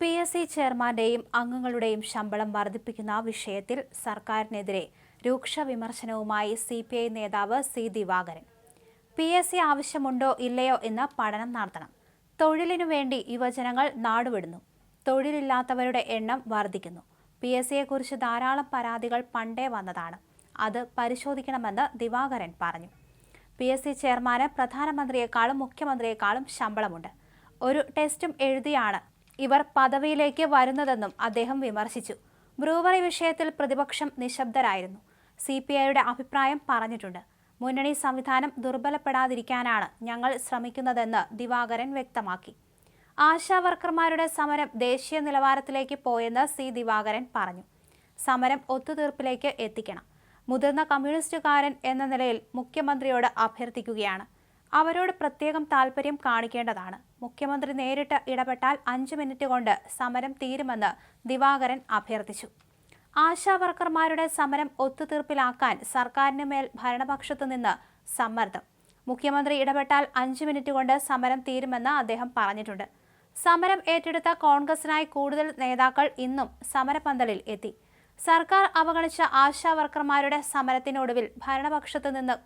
P S C ചെയർമാന്റെയും അംഗങ്ങളുടെയും ശമ്പളം വർദ്ധിപ്പിക്കുന്ന വിഷയത്തിൽ സർക്കാരിനെതിരെ രൂക്ഷ വിമർശനവുമായി സി പി ഐ നേതാവ് C Divakaran. P S C ആവശ്യമുണ്ടോ ഇല്ലയോ എന്ന് പഠനം നടത്തണം. തൊഴിലിനു വേണ്ടി യുവജനങ്ങൾ നാടുവിടുന്നു. തൊഴിലില്ലാത്തവരുടെ എണ്ണം വർദ്ധിക്കുന്നു. പി എസ് സിയെക്കുറിച്ച് ധാരാളം പരാതികൾ പണ്ടേ വന്നതാണ്. അത് പരിശോധിക്കണമെന്ന് ദിവാകരൻ പറഞ്ഞു. പി എസ് സി ചെയർമാന് പ്രധാനമന്ത്രിയെക്കാളും മുഖ്യമന്ത്രിയെക്കാളും ശമ്പളമുണ്ട്. ഒരു ടെസ്റ്റും എഴുതിയാണ് ഇവർ പദവിയിലേക്ക് വരുന്നതെന്നും അദ്ദേഹം വിമർശിച്ചു. ബ്രൂവറി വിഷയത്തിൽ പ്രതിപക്ഷം നിശബ്ദരായിരുന്നു. സി പി ഐയുടെ അഭിപ്രായം പറഞ്ഞിട്ടുണ്ട്. മുന്നണി സംവിധാനം ദുർബലപ്പെടാതിരിക്കാനാണ് ഞങ്ങൾ ശ്രമിക്കുന്നതെന്ന് ദിവാകരൻ വ്യക്തമാക്കി. ആശാവർക്കർമാരുടെ സമരം ദേശീയ നിലവാരത്തിലേക്ക് പോയെന്ന് സി ദിവാകരൻ പറഞ്ഞു. സമരം ഒത്തുതീർപ്പിലേക്ക് എത്തിക്കണം. മുതിർന്ന കമ്മ്യൂണിസ്റ്റുകാരൻ എന്ന നിലയിൽ മുഖ്യമന്ത്രിയോട് അഭ്യർത്ഥിക്കുകയാണ്. അവരോട് പ്രത്യേകം താല്പര്യം കാണിക്കേണ്ടതാണ്. മുഖ്യമന്ത്രി നേരിട്ട് ഇടപെട്ടാൽ അഞ്ച് മിനിറ്റ് കൊണ്ട് സമരം തീരുമെന്ന് ദിവാകരൻ അഭ്യർത്ഥിച്ചു. ആശാവർക്കർമാരുടെ സമരം ഒത്തുതീർപ്പിലാക്കാൻ സർക്കാരിന് മേൽ ഭരണപക്ഷത്തു നിന്ന് സമ്മർദ്ദം. മുഖ്യമന്ത്രി ഇടപെട്ടാൽ അഞ്ച് മിനിറ്റ് കൊണ്ട് സമരം തീരുമെന്ന് അദ്ദേഹം പറഞ്ഞിട്ടുണ്ട്. സമരം ഏറ്റെടുത്ത കോൺഗ്രസിനായി കൂടുതൽ നേതാക്കൾ ഇന്നും സമരപന്തലിൽ എത്തി. സർക്കാർ അവഗണിച്ച ആശാവർക്കർമാരുടെ സമരത്തിനൊടുവിൽ ഭരണപക്ഷത്തു നിന്ന്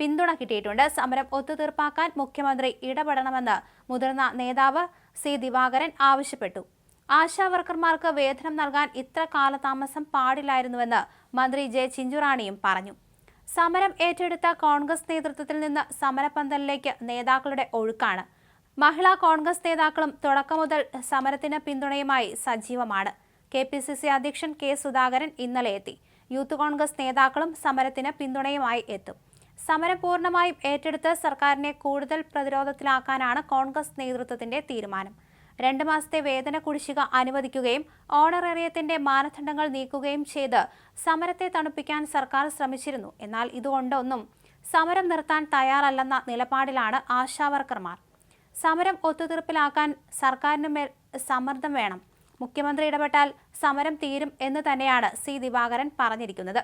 പിന്തുണ കിട്ടിയിട്ടുണ്ട് സമരം ഒത്തുതീർപ്പാക്കാൻ മുഖ്യമന്ത്രി ഇടപെടണമെന്ന് മുതിർന്ന നേതാവ് സി ദിവാകരൻ ആവശ്യപ്പെട്ടു. ആശാ വർക്കർമാർക്ക് വേതനം നൽകാൻ ഇത്ര കാലതാമസം പാടില്ലായിരുന്നുവെന്ന് മന്ത്രി ജെ ചിഞ്ചുറാണിയും പറഞ്ഞു. സമരം ഏറ്റെടുത്ത കോൺഗ്രസ് നേതൃത്വത്തിൽ നിന്ന് സമരപന്തലിലേക്ക് നേതാക്കളുടെ ഒഴുക്കാണ്. മഹിളാ കോൺഗ്രസ് നേതാക്കളും തുടക്കം മുതൽ സമരത്തിന് പിന്തുണയുമായി സജീവമാണ്. കെ പി സി സി അധ്യക്ഷൻ കെ സുധാകരൻ ഇന്നലെ എത്തി. യൂത്ത് കോൺഗ്രസ് നേതാക്കളും സമരത്തിന് പിന്തുണയുമായി എത്തും. സമരം പൂർണമായും ഏറ്റെടുത്ത് സർക്കാരിനെ കൂടുതൽ പ്രതിരോധത്തിലാക്കാനാണ് കോൺഗ്രസ് നേതൃത്വത്തിന്റെ തീരുമാനം. രണ്ട് മാസത്തെ വേതന കുടിശ്ശിക അനുവദിക്കുകയും ഓണറേറിയത്തിന്റെ മാനദണ്ഡങ്ങൾ നീക്കുകയും ചെയ്ത് സമരത്തെ തണുപ്പിക്കാൻ സർക്കാർ ശ്രമിച്ചിരുന്നു. എന്നാൽ ഇതുകൊണ്ടൊന്നും സമരം നിർത്താൻ തയ്യാറല്ലെന്ന നിലപാടിലാണ് ആശാവർക്കർമാർ. സമരം ഒത്തുതീർപ്പിലാക്കാൻ സർക്കാരിന് മേൽ സമ്മർദ്ദം വേണം. മുഖ്യമന്ത്രി ഇടപെട്ടാൽ സമരം തീരും എന്ന് തന്നെയാണ് സി. ദിവാകരൻ പറഞ്ഞിരിക്കുന്നത്.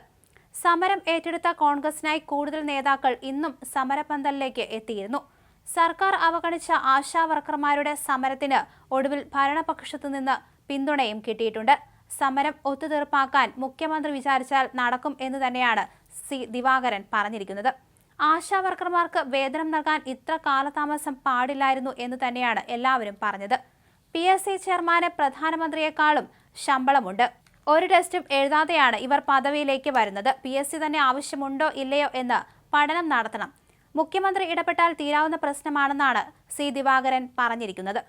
സമരം ഏറ്റെടുത്ത കോൺഗ്രസിനായി കൂടുതൽ നേതാക്കൾ ഇന്നും സമരപന്തലിലേക്ക് എത്തിയിരുന്നു. സർക്കാർ അവഗണിച്ച ആശാ വർക്കർമാരുടെ സമരത്തിന് ഒടുവിൽ ഭരണപക്ഷത്തു നിന്ന് പിന്തുണയും കിട്ടിയിട്ടുണ്ട്. സമരം ഒത്തുതീർപ്പാക്കാൻ മുഖ്യമന്ത്രി വിചാരിച്ചാൽ നടക്കും എന്ന് തന്നെയാണ് സി ദിവാകരൻ പറഞ്ഞിരിക്കുന്നത്. ആശാ വർക്കർമാർക്ക് വേതനം നൽകാൻ ഇത്ര കാലതാമസം പാടില്ലായിരുന്നു എന്ന് തന്നെയാണ് എല്ലാവരും പറഞ്ഞത്. പി എസ് സി ചെയർമാന് പ്രധാനമന്ത്രിയെക്കാളും ശമ്പളമുണ്ട്. ഒരു ടെസ്റ്റും എഴുതാതെയാണ് ഇവർ പദവിയിലേക്ക് വരുന്നത്. പി. എസ്. സി. തന്നെ ആവശ്യമുണ്ടോ ഇല്ലയോ എന്ന് പഠനം നടത്തണം. മുഖ്യമന്ത്രി ഇടപെട്ടാൽ തീരാവുന്ന പ്രശ്നമാണെന്നാണ് സി. ദിവാകരൻ പറഞ്ഞിരിക്കുന്നത്.